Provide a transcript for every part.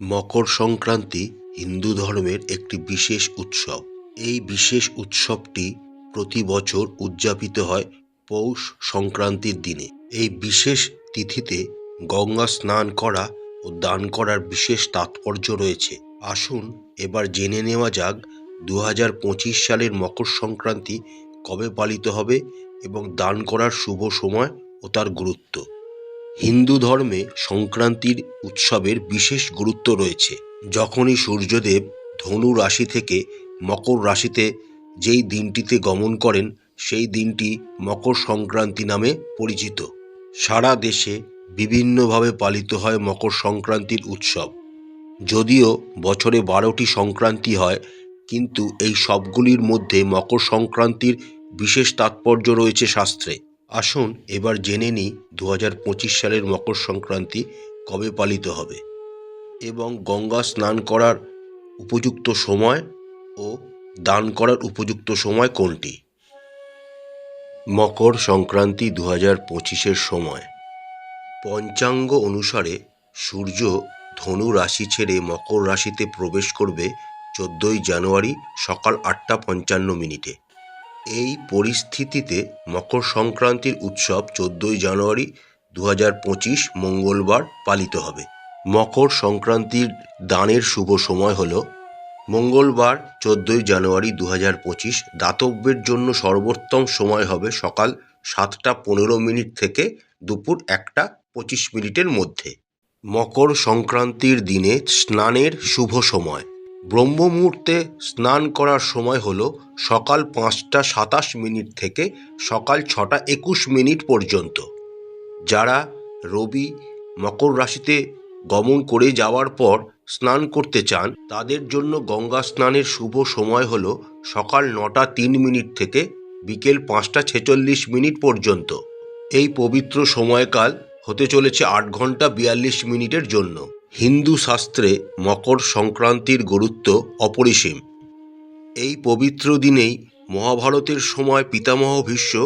মকর সংক্রান্তি হিন্দু ধর্মের একটি বিশেষ উৎসব। এই বিশেষ উৎসবটি প্রতি বছর উদযাপিত হয় পৌষ সংক্রান্তির দিনে। এই বিশেষ তিথিতে গঙ্গা স্নান করা ও দান করার বিশেষ তাৎপর্য রয়েছে। আসুন এবার জেনে নেওয়া যাক দু হাজার পঁচিশ সালের মকর সংক্রান্তি কবে পালিত হবে এবং দান করার শুভ সময় ও তার গুরুত্ব। হিন্দু ধর্মে সংক্রান্তির উৎসবের বিশেষ গুরুত্ব রয়েছে। যখনই সূর্যদেব ধনু রাশি থেকে মকর রাশিতে যেই দিনটিতে গমন করেন, সেই দিনটি মকর সংক্রান্তি নামে পরিচিত। সারা দেশে বিভিন্নভাবে পালিত হয় মকর সংক্রান্তির উৎসব। যদিও বছরে বারোটি সংক্রান্তি হয়, কিন্তু এই সবগুলির মধ্যে মকর সংক্রান্তির বিশেষ তাৎপর্য রয়েছে শাস্ত্রে। আসুন এবার জেনে নিই দু হাজার পঁচিশ সালের মকর সংক্রান্তি কবে পালিত হবে এবং গঙ্গা স্নান করার উপযুক্ত সময় ও দান করার উপযুক্ত সময় কোনটি? মকর সংক্রান্তি দু হাজার পঁচিশের সময়। পঞ্চাঙ্গ অনুসারে সূর্য ধনু রাশি ছেড়ে মকর রাশিতে প্রবেশ করবে চোদ্দোই জানুয়ারি সকাল আটটা পঞ্চান্ন মিনিটে। এই পরিস্থিতিতে মকর সংক্রান্তির উৎসব চোদ্দোই জানুয়ারি দু হাজার পঁচিশ মঙ্গলবার পালিত হবে। মকর সংক্রান্তির দানের শুভ সময় হল মঙ্গলবার, চোদ্দোই জানুয়ারি দু হাজার পঁচিশ। দাতব্যের জন্য সর্বোত্তম সময় হবে সকাল সাতটা পনেরো মিনিট থেকে দুপুর একটা পঁচিশ মিনিটের মধ্যে। মকর সংক্রান্তির দিনে স্নানের শুভ সময়। ব্রহ্ম মুহূর্তে স্নান করার সময় হলো সকাল পাঁচটা সাতাশ মিনিট থেকে সকাল ছটা একুশ মিনিট পর্যন্ত। যারা রবি মকর রাশিতে গমন করে যাওয়ার পর স্নান করতে চান, তাদের জন্য গঙ্গা স্নানের শুভ সময় হল সকাল নটা তিন মিনিট থেকে বিকেল পাঁচটা ছেচল্লিশ মিনিট পর্যন্ত। এই পবিত্র সময়কাল হতে চলেছে আট ঘণ্টা বিয়াল্লিশ মিনিটের জন্য। হিন্দু শাস্ত্রে মকর সংক্রান্তির গুরুত্ব অপরিসীম। এই পবিত্র দিনেই মহাভারতের সময় পিতামহ ভীষ্ম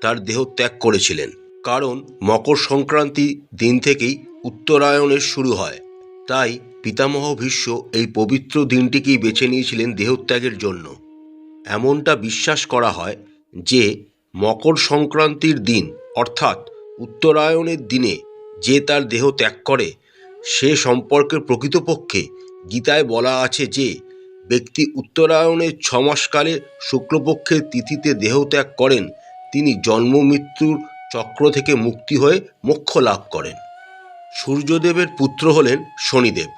তার দেহ ত্যাগ করেছিলেন। কারণ মকর সংক্রান্তি দিন থেকেই উত্তরায়ণের শুরু হয়। তাই পিতামহ ভীষ্ম এই পবিত্র দিনটিকেই বেছে নিয়েছিলেন দেহত্যাগের জন্য। এমনটা বিশ্বাস করা হয় যে মকর সংক্রান্তির দিন অর্থাৎ উত্তরায়ণের দিনে যে তার দেহ ত্যাগ করে সে সম্পর্কে প্রকৃতপক্ষে গীতায় বলা আছে যে, ব্যক্তি উত্তরায়ণের ছমাসকালে শুক্লপক্ষের তিথিতে দেহত্যাগ করেন, তিনি জন্ম মৃত্যুর চক্র থেকে মুক্তি হয়ে মোক্ষ লাভ করেন। সূর্যদেবের পুত্র হলেন শনিদেব।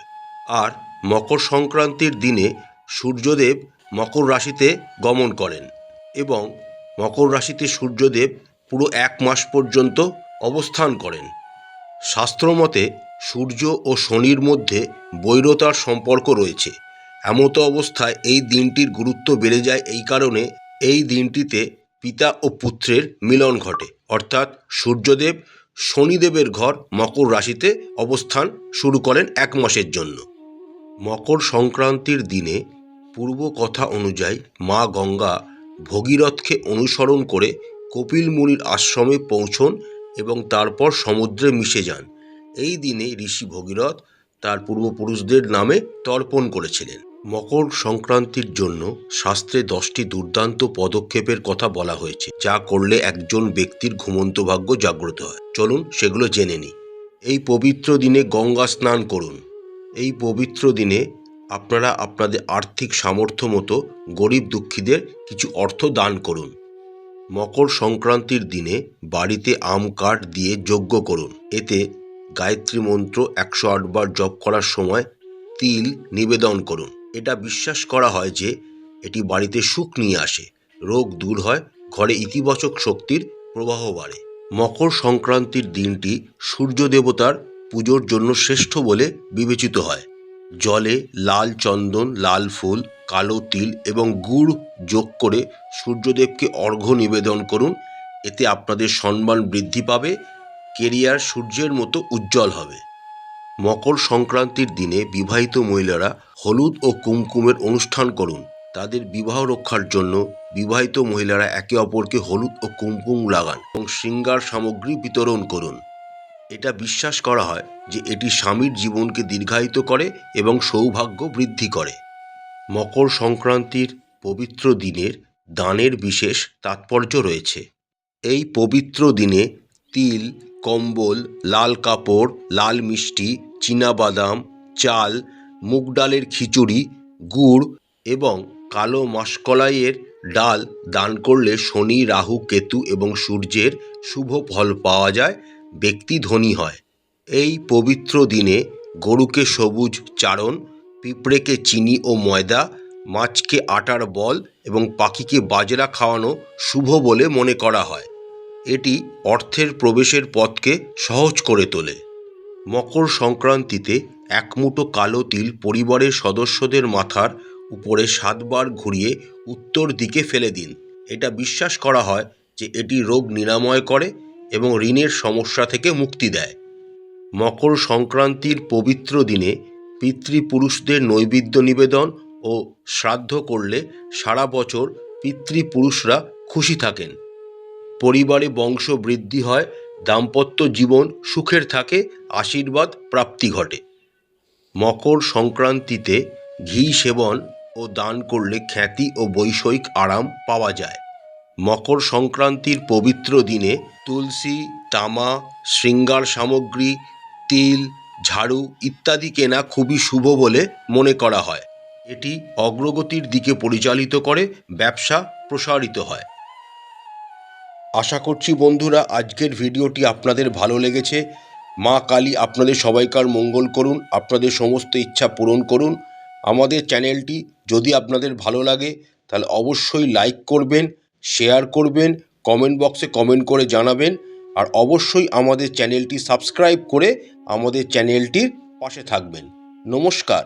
আর মকর সংক্রান্তির দিনে সূর্যদেব মকর রাশিতে গমন করেন এবং মকর রাশিতে সূর্যদেব পুরো এক মাস পর্যন্ত অবস্থান করেন। শাস্ত্রমতে সূর্য ও শনির মধ্যে বৈরতার সম্পর্ক রয়েছে। এমতো অবস্থায় এই দিনটির গুরুত্ব বেড়ে যায় এই কারণে এই দিনটিতে পিতা ও পুত্রের মিলন ঘটে। অর্থাৎ সূর্যদেব, শনিদেবের ঘর মকর রাশিতে অবস্থান শুরু করেন এক মাসের জন্য। মকর সংক্রান্তির দিনে পূর্ব কথা অনুযায়ী মা গঙ্গা ভগীরথকে অনুসরণ করে কপিল মুনির আশ্রমে পৌঁছন এবং তারপর সমুদ্রে মিশে যান। এই দিনে ঋষি ভগীরথ তার পূর্বপুরুষদের নামে তর্পণ করেছিলেন। মকর সংক্রান্তির জন্য শাস্ত্রে দশটি দুর্দান্ত পদক্ষেপের কথা বলা হয়েছে, যা করলে একজন ব্যক্তির ঘুমন্ত ভাগ্য জাগ্রত হয়। চলুন সেগুলো জেনে নিই। এই পবিত্র দিনে গঙ্গা স্নান করুন। এই পবিত্র দিনে আপনারা আপনাদের আর্থিক সামর্থ্য মতো গরিব দুঃখীদের কিছু অর্থ দান করুন। মকর সংক্রান্তির দিনে বাড়িতে আম কাঠ দিয়ে যজ্ঞ করুন। এতে গায়ত্রী মন্ত্র একশো আটবার জপ করার সময় তিল নিবেদন করুন। এটা বিশ্বাস করা হয় যে এটি বাড়িতে সুখ নিয়ে আসে, রোগ দূর হয়, ঘরে ইতিবাচক শক্তির প্রবাহ বাড়ে। মকর সংক্রান্তির দিনটি সূর্য দেবতার পুজোর জন্য শ্রেষ্ঠ বলে বিবেচিত হয়। জলে লাল চন্দন, লাল ফুল, কালো তিল এবং গুড় যোগ করে সূর্যদেবকে অর্ঘ্য নিবেদন করুন। এতে আপনাদের সম্মান বৃদ্ধি পাবে কেরিয়ার সূর্যের মতো উজ্জ্বল হবে। মকর সংক্রান্তির দিনে বিবাহিত মহিলারা হলুদ ও কুমকুমের অনুষ্ঠান করুন। তাদের বিবাহ রক্ষার জন্য বিবাহিত মহিলারা একে অপরকে হলুদ ও কুমকুম লাগান এবং শৃঙ্গার সামগ্রী বিতরণ করুন। এটা বিশ্বাস করা হয় যে এটি স্বামীর জীবনকে দীর্ঘায়িত করে এবং সৌভাগ্য বৃদ্ধি করে। মকর সংক্রান্তির পবিত্র দিনের দানের বিশেষ তাৎপর্য রয়েছে। এই পবিত্র দিনে তিল কম্বল, লাল কাপড়, লাল মিষ্টি চীনাবাদাম চাল, মুগ ডালের খিচুড়ি, গুড় এবং কালো মাসকলাইয়ের ডাল দান করলে শনি, রাহু, কেতু এবং সূর্যের শুভ ফল পাওয়া যায়, ব্যক্তি ধনী হয়। এই পবিত্র দিনে গরুকে সবুজ চারণ, পিঁপড়েকে চিনি ও ময়দা, মাছকে আটার বল এবং পাখিকে বাজরা খাওয়ানো শুভ বলে মনে করা হয়। এটি অর্থের প্রবেশের পথকে সহজ করে তোলে। মকর সংক্রান্তিতে এক মুঠো কালো তিল পরিবারের সদস্যদের মাথার উপরে সাতবার ঘুরিয়ে উত্তর দিকে ফেলে দিন। এটা বিশ্বাস করা হয় যে এটি রোগ নিরাময় করে এবং ঋণের সমস্যা থেকে মুক্তি দেয়। মকর সংক্রান্তির পবিত্র দিনে পিতৃপুরুষদের নৈবেদ্য নিবেদন ও শ্রাদ্ধ করলে সারা বছর পিতৃপুরুষরা খুশি থাকেন। পরিবারে বংশ বৃদ্ধি হয়, দাম্পত্য জীবন সুখের থাকে, আশীর্বাদ প্রাপ্তি ঘটে। মকর সংক্রান্তিতে ঘি সেবন ও দান করলে খ্যাতি ও বৈষয়িক আরাম পাওয়া যায়। মকর সংক্রান্তির পবিত্র দিনে তুলসী, তামা, শৃঙ্গার সামগ্রী, তিল, ঝাড়ু ইত্যাদি কেনা খুবই শুভ বলে মনে করা হয়। এটি অগ্রগতির দিকে পরিচালিত করে, ব্যবসা প্রসারিত হয়। আশা করছি বন্ধুরা, আজকের ভিডিওটি আপনাদের ভালো লেগেছে। মা কালী আপনাদের সবাইকার মঙ্গল করুন, আপনাদের সমস্ত ইচ্ছা পূরণ করুন। আমাদের চ্যানেলটি যদি আপনাদের ভালো লাগে, তাহলে অবশ্যই লাইক করবেন, শেয়ার করবেন, কমেন্ট বক্সে কমেন্ট করে জানাবেন। আর অবশ্যই আমাদের চ্যানেলটি সাবস্ক্রাইব করে আমাদের চ্যানেলটির পাশে থাকবেন। নমস্কার।